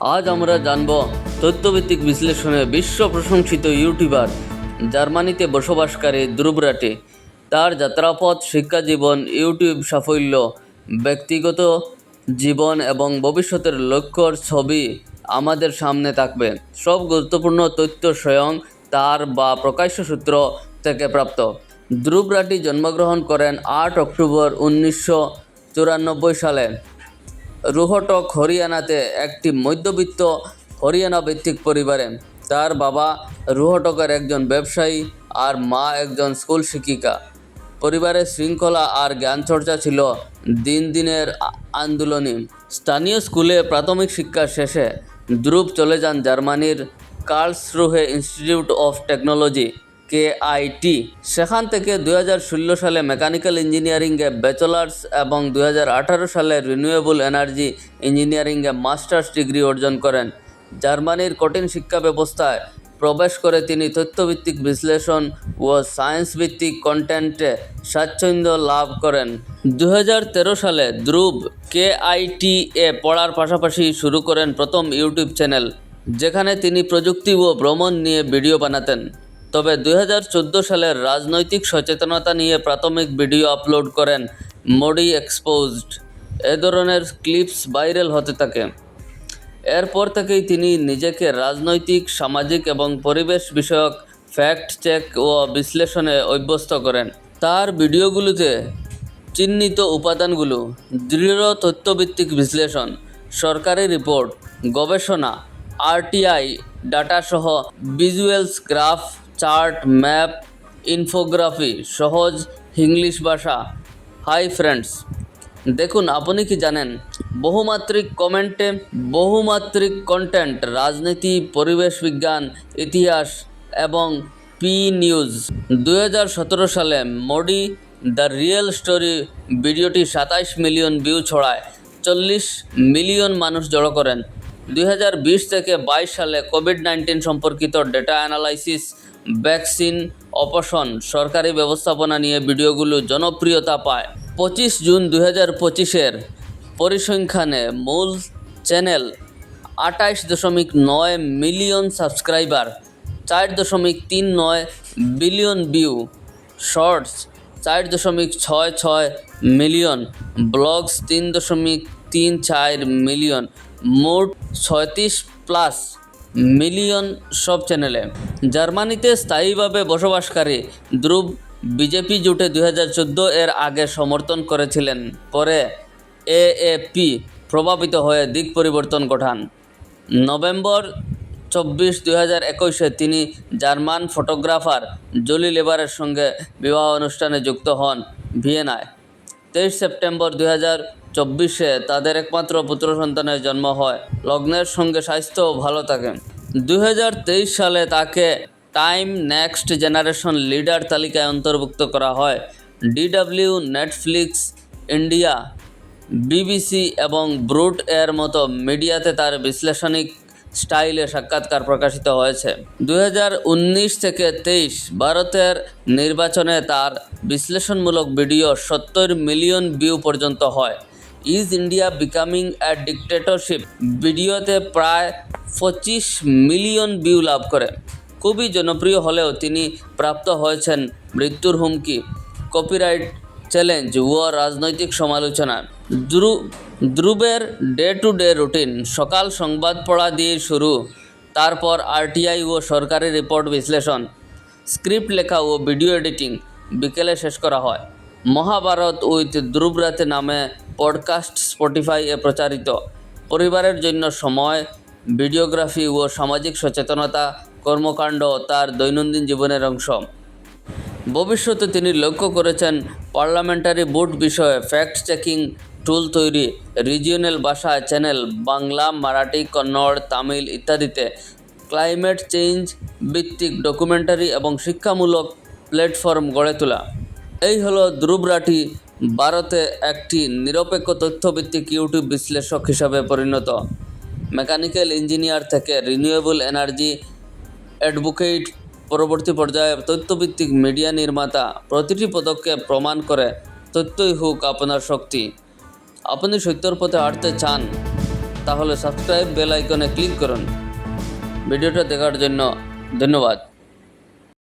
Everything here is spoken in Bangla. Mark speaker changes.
Speaker 1: আজ আমরা জানব তথ্যভিত্তিক বিশ্লেষণে বিশ্ব প্রশংসিত ইউটিউবার জার্মানিতে বসবাসকারী ধ্রুবরাটে। তার যাত্রাপথ শিক্ষাজীবন ইউটিউব সাফল্য, ব্যক্তিগত জীবন এবং ভবিষ্যতের লক্ষ্যর ছবি আমাদের সামনে থাকবে। সব গুরুত্বপূর্ণ তথ্য স্বয়ং তার বা প্রকাশ্য সূত্র থেকে প্রাপ্ত। ধ্রুব রাটি জন্মগ্রহণ করেন আট অক্টোবর উনিশশো চুরানব্বই সালে। রুহটক হরিয়ানাতে একটি মধ্যবিত্ত হরিয়ানা ভিত্তিক পরিবারে। তার বাবা রুহটকের একজন ব্যবসায়ী আর মা একজন স্কুল শিক্ষিকা। পরিবারের শৃঙ্খলা আর জ্ঞানচর্চা ছিল দিন দিনের আন্দোলনী। স্থানীয় স্কুলে প্রাথমিক শিক্ষা শেষে ধ্রুব চলে যান জার্মানির Karlsruhe institute of technology. K IT সেখান থেকে দুই হাজার ষোলো সালে মেকানিক্যাল ইঞ্জিনিয়ারিংয়ে ব্যাচেলার্স এবং দু হাজার আঠারো সালে রিনিউয়েবল এনার্জি ইঞ্জিনিয়ারিংয়ে মাস্টার্স ডিগ্রি অর্জন করেন। জার্মানির কঠিন শিক্ষা ব্যবস্থায় প্রবেশ করে তিনি তথ্যভিত্তিক বিশ্লেষণ ও সায়েন্স ভিত্তিক কন্টেন্টে স্বাচ্ছন্দ্য লাভ করেন। দু হাজার তেরো সালে ধ্রুব কে আইটি এ পড়ার পাশাপাশি শুরু করেন প্রথম ইউটিউব চ্যানেল, যেখানে তিনি প্রযুক্তি ও ভ্রমণ নিয়ে ভিডিও বানাতেন। তবে দু হাজার চোদ্দ সালের রাজনৈতিক সচেতনতা নিয়ে প্রাথমিক ভিডিও আপলোড করেন মোডি এক্সপোজড। এ ধরনের ক্লিপস ভাইরাল হতে থাকে। এরপর থেকেই তিনি নিজেকে রাজনৈতিক, সামাজিক এবং পরিবেশ বিষয়ক ফ্যাক্ট চেক ও বিশ্লেষণে অভ্যস্ত করেন। তার ভিডিওগুলোতে চিহ্নিত উপাদানগুলো দৃঢ় তথ্যভিত্তিক বিশ্লেষণ, সরকারি রিপোর্ট, গবেষণা, RTI, ডাটাসহ visuals, graph chart, map, infographic, সহজ ইংলিশ ভাষা। হাই ফ্রেন্ডস, দেখুন আপনি কি জানেন, বহুমাত্রিক কমেন্টে বহুমাত্রিক কন্টেন্ট রাজনীতি, পরিবেশ বিজ্ঞান, ইতিহাস এবং পি নিউজ। দু হাজার সতেরো সালে মোডি দ্য রিয়েল স্টোরি ভিডিওটি সাতাইশ মিলিয়ন ভিউ ছড়ায়, চল্লিশ মিলিয়ন মানুষ জড়ো করেন। দুই হাজার বিশ থেকে বাইশ সালে কোভিড নাইন্টিন সম্পর্কিত ডেটা অ্যানালাইসিস, ভ্যাকসিন অপশন সরকারি ব্যবস্থাপনা নিয়ে ভিডিওগুলো জনপ্রিয়তা পায়। পঁচিশ জুন দুই হাজার পঁচিশের পরিসংখ্যানে মূল চ্যানেল আটাইশ দশমিক নয় মিলিয়ন সাবস্ক্রাইবার, চার দশমিক তিন নয় বিলিয়ন ভিউ, শর্টস, চার দশমিক ছয় ছয় মিলিয়ন, ব্লগস তিন দশমিক তিন চার মিলিয়ন মোট ছয়ত্রিশ প্লাস মিলিয়ন সব চ্যানেলে। জার্মানিতে স্থায়ীভাবে বসবাসকারী ধ্রুব বিজেপি জোটে দুই হাজার চোদ্দ এর আগে সমর্থন করেছিলেন, পরে এএপি প্রভাবিত হয়ে দিক পরিবর্তন ঘটান। নভেম্বর চব্বিশ দুই হাজার একুশে তিনি জার্মান ফটোগ্রাফার জলি লেবারের সঙ্গে বিবাহ অনুষ্ঠানে যুক্ত হন ভিয়েনায়। তেইশ সেপ্টেম্বর দুই হাজার চব্বিশে তাদের একমাত্র পুত্র সন্তানের জন্ম হয়। লগ্নের সঙ্গে স্বাস্থ্যও ভালো থাকে। দুই হাজার তেইশ সালে তাকে টাইম নেক্সট জেনারেশন লিডার তালিকায় অন্তর্ভুক্ত করা হয়। ডিডব্লিউ, নেটফ্লিক্স, ইন্ডিয়া, বিবিসি এবং ব্রুট এর মতো মিডিয়াতে তার বিশ্লেষণিক স্টাইলে সাক্ষাৎকার প্রকাশিত হয়েছে। দুই হাজার উনিশ থেকে তেইশ ভারতের নির্বাচনে তার বিশ্লেষণমূলক ভিডিও সত্তর মিলিয়ন ভিউ পর্যন্ত হয়। Is India becoming a dictatorship ভিডিওতে প্রায় পঁচিশ মিলিয়ন ভিউ লাভ করে। খুবই জনপ্রিয় হলেও তিনি প্রাপ্ত হয়েছেন মৃত্যুর হুমকি। কপিরাইট চ্যালেঞ্জ ও রাজনৈতিক সমালোচনা। ধ্রু- ধ্রুবের ডে টু ডে রুটিন সকাল সংবাদ পড়া দিয়ে শুরু। তারপর আরটিআই ও সরকারি রিপোর্ট বিশ্লেষণ। স্ক্রিপ্ট লেখা ও ভিডিও এডিটিং বিকেলে শেষ করা হয়। মহাভারত উইথ ধ্রুবরাতে নামে পডকাস্ট স্পটিফাই এ প্রচারিত। পরিবারের জন্য সময়, ভিডিওগ্রাফি ও সামাজিক সচেতনতা কর্মকাণ্ড তার দৈনন্দিন জীবনের অংশ। ভবিষ্যতে তিনি লক্ষ্য করেছেন পার্লামেন্টারি বোর্ড বিষয়ে ফ্যাক্ট চেকিং টুল তৈরি রিজিওনাল ভাষা চ্যানেল বাংলা, মারাঠি, কন্নড়, তামিল ইত্যাদিতে ক্লাইমেট চেঞ্জ ভিত্তিক ডকুমেন্টারি এবং শিক্ষামূলক প্ল্যাটফর্ম গড়ে তোলা। এই হলো ধ্রুব রাঠি ভারতে একটি নিরপেক্ষ তথ্যভিত্তিক ইউটিউব বিশ্লেষক হিসাবে পরিণত। মেকানিক্যাল ইঞ্জিনিয়ার থেকে রিনিউয়েবল এনার্জি অ্যাডভোকেট, পরবর্তী পর্যায়ে তথ্যভিত্তিক মিডিয়া নির্মাতা প্রতিটি পদক্ষেপ প্রমাণ করে তথ্যই হোক আপনার শক্তি। আপনি সত্যর পথে হাঁটতে চান, তাহলে সাবস্ক্রাইব বেল আইকনে ক্লিক করুন। ভিডিওটা দেখার জন্য ধন্যবাদ।